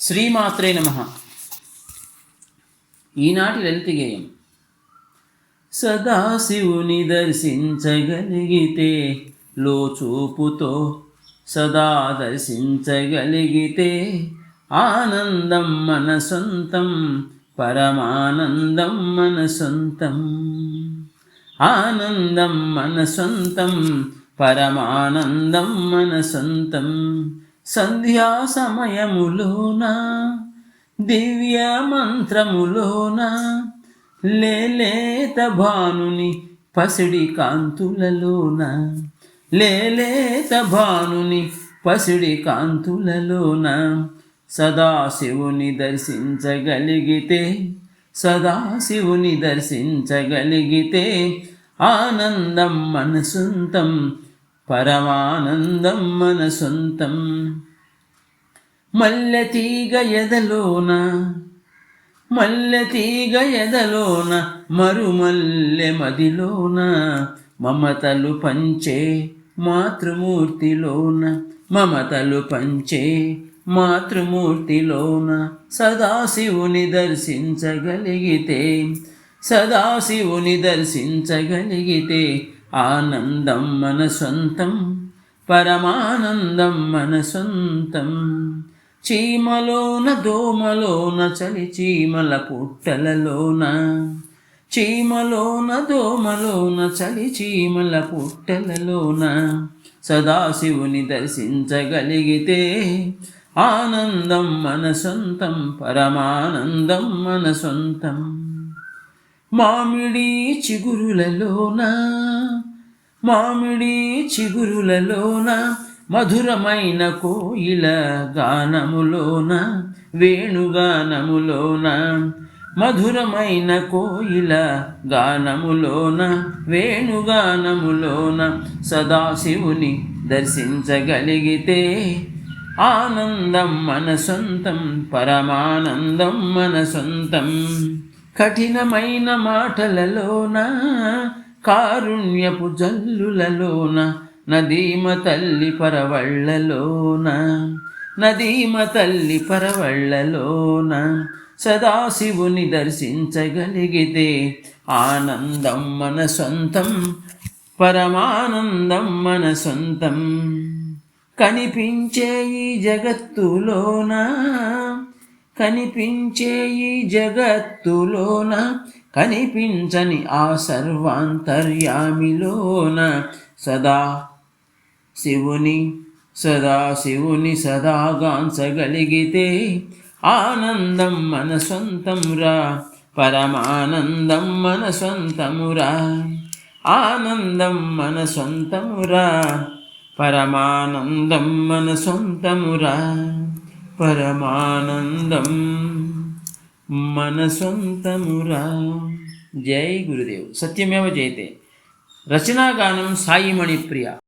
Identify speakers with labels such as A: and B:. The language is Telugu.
A: శ్రీమాత్రే నమ. ఈనాటి లలిత గేయం. సదాశివుని దర్శించగలిగితే లోచూపుతో సదా దర్శించగలిగితే ఆనందం మన సొంతం పరమానందం మన సొంతం ఆనందం మన సొంతం పరమానందం మన సొంతం సంధ్యా సమయములోన దివ్య మంత్రములోన లేలేత భానుని పసిడి కాంతులలోన లేలేత భానుని పసిడి కాంతులలోన సదాశివుని దర్శించగలిగితే సదాశివుని దర్శించగలిగితే ఆనందం మనసుంతం పరమానందం మన సొంతం. మల్లె తీగ ఎదలోన మల్లె తీగ ఎదలోన మరుమల్లె మదిలోన మమతలు పంచే మాతృమూర్తిలోన మమతలు పంచే మాతృమూర్తిలోన సదాశివుని దర్శించగలిగితే సదాశివుని దర్శించగలిగితే ఆనందం మన సొంతం పరమానందం మన సొంతం చీమలోన దోమలోన చలి చీమల పుట్టలలోన చీమలోన దోమలోన చలి చీమల పుట్టలలోన. సదాశివుని దర్శించగలిగితే ఆనందం మన సొంతం పరమానందం మన సొంతం మామిడి చిగురులలోన మామిడి చిగురులలోన మధురమైన కోయిల గానములోన వేణుగానములోన మధురమైన కోయిల గానములోన వేణుగానములోన సదాశివుని దర్శించగలిగితే ఆనందం మన సొంతం పరమానందం మన సొంతం. కఠినమైన మాటలలోన? కారుణ్యపు జల్లులలోన నదీమ తల్లి పరవళ్ళలోన? నదీమ తల్లి పరవళ్ళలోన? సదాశివుని దర్శించగలిగితే ఆనందం మన సొంతం పరమానందం మన సొంతం. కనిపించే ఈ జగత్తులోన? కనిపించే ఈ జగత్తులోన కనిపించని ఆ సర్వాంతర్యామిలోన. సదా శివుని సదా శివుని సదాగాంచగలిగితే ఆనందం మన సొంతంరా పరమానందం మన సొంతమురా ఆనందం మన సొంతమురా పరమానందం మన సొంతమురా పరమానందం. మన సొంతమురా జై గురుదేవ్. సత్యమేవ జయతే. రచనాగానం సాయిమణి ప్రియ